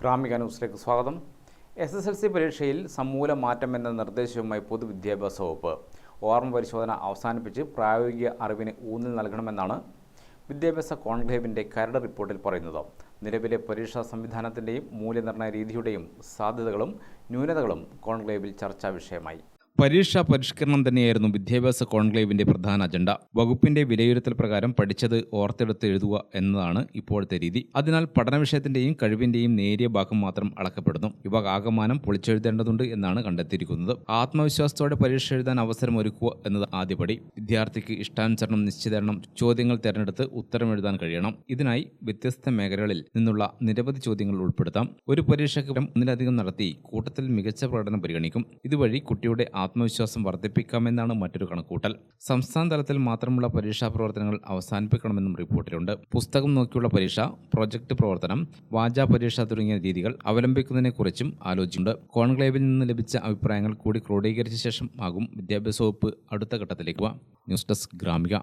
ഗ്രാമിക ന്യൂസിലേക്ക് സ്വാഗതം. S S L C പരീക്ഷയിൽ സമൂല മാറ്റം എന്ന നിർദ്ദേശവുമായി പൊതുവിദ്യാഭ്യാസ വകുപ്പ് ഓർമ്മ പരിശോധന അവസാനിപ്പിച്ച് പ്രായോഗിക അറിവിന് ഊന്നൽ നൽകണമെന്നാണ് വിദ്യാഭ്യാസ കോൺക്ലേവിന്റെ കരട് റിപ്പോർട്ടിൽ പറയുന്നത്. നിലവിലെ പരീക്ഷാ സംവിധാനത്തിന്റെയും മൂല്യനിർണയ രീതിയുടെയും സാധ്യതകളും ന്യൂനതകളും കോൺക്ലേവിൽ ചർച്ചാ വിഷയമായി. പരീക്ഷാ പരിഷ്കരണം തന്നെയായിരുന്നു വിദ്യാഭ്യാസ കോൺക്ലേവിന്റെ പ്രധാന അജണ്ട. വകുപ്പിന്റെ വിലയിരുത്തൽ പ്രകാരം പഠിച്ചത് ഓർത്തെടുത്ത് എഴുതുക എന്നതാണ് ഇപ്പോഴത്തെ രീതി. അതിനാൽ പഠന വിഷയത്തിന്റെയും കഴിവിന്റെയും നേരിയ ഭാഗം മാത്രം അളക്കപ്പെടുന്നു. ഇവ ആകമാനം പൊളിച്ചെഴുതേണ്ടതുണ്ട് എന്നാണ് കണ്ടെത്തിയിരിക്കുന്നത്. ആത്മവിശ്വാസത്തോടെ പരീക്ഷ എഴുതാൻ അവസരം ഒരുക്കുക എന്നത് ആദ്യപടി. വിദ്യാർത്ഥിക്ക് ഇഷ്ടാനുസരണം നിശ്ചിതരണം ചോദ്യങ്ങൾ തിരഞ്ഞെടുത്ത് ഉത്തരം എഴുതാൻ കഴിയണം. ഇതിനായി വ്യത്യസ്ത മേഖലകളിൽ നിന്നുള്ള നിരവധി ചോദ്യങ്ങൾ ഉൾപ്പെടുത്താം. ഒരു പരീക്ഷയ്ക്ക് ഒന്നിലധികം നടത്തി കൂട്ടത്തിൽ മികച്ച പ്രകടനം പരിഗണിക്കും. ഇതുവഴി കുട്ടിയുടെ ആത്മവിശ്വാസം വർദ്ധിപ്പിക്കാമെന്നാണ് മറ്റൊരു കണക്കൂട്ടൽ സംസ്ഥാന തലത്തിൽ മാത്രമുള്ള പരീക്ഷാ പ്രവർത്തനങ്ങൾ അവസാനിപ്പിക്കണമെന്നും റിപ്പോർട്ടിലുണ്ട്. പുസ്തകം നോക്കിയുള്ള പരീക്ഷ പ്രൊജക്ട് പ്രവർത്തനം വാചാ പരീക്ഷ തുടങ്ങിയ രീതികൾ അവലംബിക്കുന്നതിനെക്കുറിച്ചും ആലോചിച്ചിട്ടുണ്ട്. കോൺക്ലേവിൽ നിന്ന് ലഭിച്ച അഭിപ്രായങ്ങൾ കൂടി ക്രോഡീകരിച്ച ശേഷം ആകും വിദ്യാഭ്യാസ വകുപ്പ് അടുത്ത ഘട്ടത്തിലേക്ക്. News desk Gramika.